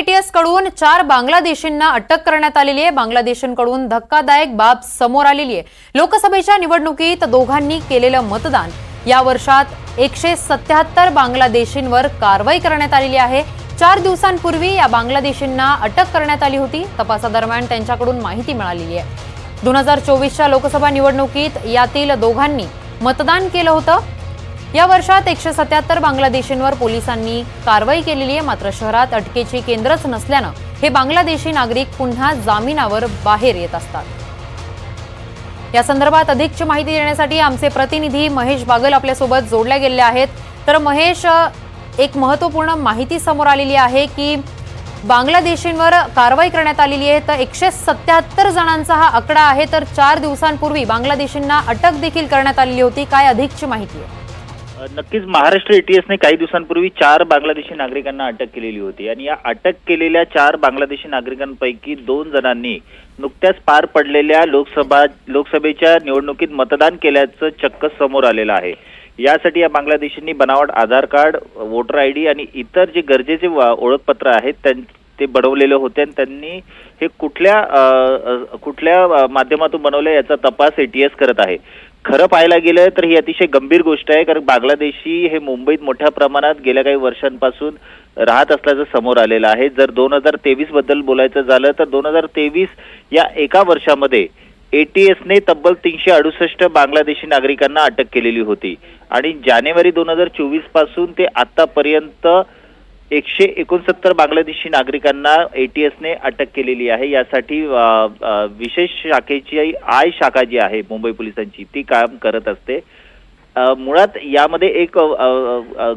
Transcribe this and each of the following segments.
एटीएसकडून चार बांगलादेशींना अटक करण्यात आलेली आहे. बांगलादेशांकडून धक्कादायक बाब समोर आलेली आहे. लोकसभेच्या निवडणुकीत दोघांनी केलेलं मतदान. या वर्षात एकशे सत्याहत्तर बांगलादेशींवर कारवाई करण्यात आलेली आहे. चार दिवसांपूर्वी या बांगलादेशींना अटक करण्यात आली होती. तपासादरम्यान त्यांच्याकडून माहिती मिळालेली आहे. दोन हजार चोवीसच्या लोकसभा निवडणुकीत यातील दोघांनी मतदान केलं होतं. या वर्षात एकशे सत्याहत्तर बांगलादेशींवर पोलिसांनी कारवाई केलेली आहे. मात्र शहरात अटकेची केंद्रच नसल्यानं हे बांगलादेशी नागरिक पुन्हा जामिनावर बाहेर येत असतात. या संदर्भात अधिकची माहिती देण्यासाठी आमचे प्रतिनिधी महेश बागल आपल्यासोबत जोडल्या गेले आहेत. तर महेश एक महत्त्वपूर्ण माहिती समोर आलेली आहे की बांगलादेशींवर कारवाई करण्यात आलेली आहे. तर एकशे सत्याहत्तर जणांचा हा आकडा आहे. तर चार दिवसांपूर्वी बांगलादेशींना अटक देखील करण्यात आलेली होती. काय अधिकची माहिती आहे? नक्कीच महाराष्ट्र एटीएसने काही दिवसांपूर्वी चार बांगलादेशी नागरिकांना अटक केलेली होती. आणि या अटक केलेल्या चार बांगलादेशी नागरिकांपैकी दोन जणांनी नुकत्याच पार पडलेल्या लोकसभा लोकसभेच्या निवडणुकीत मतदान केल्याचं चक्क समोर आलेलं आहे. यासाठी या बांगलादेशींनी बनावट Aadhaar card voter I D आणि इतर जे गरजेचे वा- ओळखपत्र आहेत त्यां ते बनवलेले होते आणि त्यांनी हे कुठल्या कुठल्या माध्यमातून बनवले याचा तपास एटीएस करत आहे. खरं पाहायला गेलं तर ही अतिशय गंभीर गोष्ट आहे कारण बांगलादेशी हे मुंबईत मोठ्या प्रमाणात गेल्या काही वर्षांपासून राहत असल्याचं समोर आलेलं आहे. जर दोन हजार तेवीसबद्दल बोलायचं झालं तर दोन हजार तेवीस या एका वर्षामध्ये एटीएसने तब्बल तीनशे अडुसष्ट बांगलादेशी नागरिकांना अटक केलेली होती. आणि जानेवारी दोन हजार चोवीसपासून ते आतापर्यंत एकशे एकोणसत्तर बांगलादेशी नागरिकांना एटीएसने अटक केलेली आहे. यासाठी विशेष शाखेची आय शाखा जी आहे मुंबई पोलिसांची ती काम करत असते. मुळात यामध्ये एक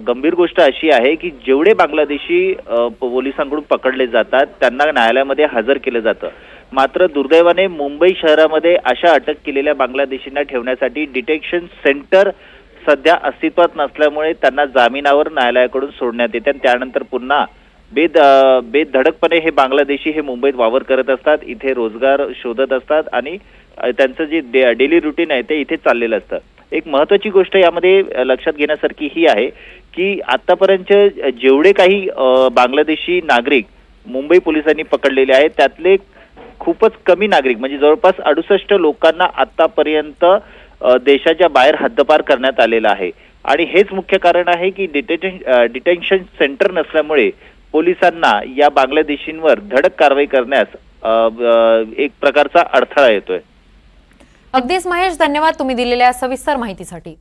गंभीर गोष्ट अशी आहे की जेवढे बांगलादेशी पोलिसांकडून पकडले जातात त्यांना न्यायालयामध्ये हजर केलं जातं. मात्र दुर्दैवाने मुंबई शहरामध्ये अशा अटक केलेल्या बांगलादेशींना ठेवण्यासाठी डिटेक्शन सेंटर सध्या अस्तित्वात नसल्यामुळे त्यांना जामिनावर न्यायालयाकडून सोडण्यात येते. आणि त्यानंतर पुन्हा बेद बेधडकपणे हे बांगलादेशी हे मुंबईत वावर करत असतात. इथे रोजगार शोधत असतात आणि त्यांचं जे डे- डेली रुटीन आहे ते इथे चाललेलं असतं. एक महत्वाची गोष्ट यामध्ये लक्षात घेण्यासारखी ही आहे की आतापर्यंत जेवढे काही बांगलादेशी नागरिक मुंबई पोलिसांनी पकडलेले आहेत त्यातले खूपच कमी नागरिक म्हणजे जवळपास अडुसष्ट लोकांना आतापर्यंत देशाच्या बाहेर हद्दपार करण्यात आलेला आहे. आणि हेच मुख्य कारण आहे की डिटेशन डिटेन्शन सेंटर नसल्यामुळे पोलिसांना या बांगलादेशींवर धडक कारवाई करण्यास एक प्रकारचा अडथळा येतोय. अगदीच महेश धन्यवाद तुम्ही दिलेल्या सविस्तर माहितीसाठी.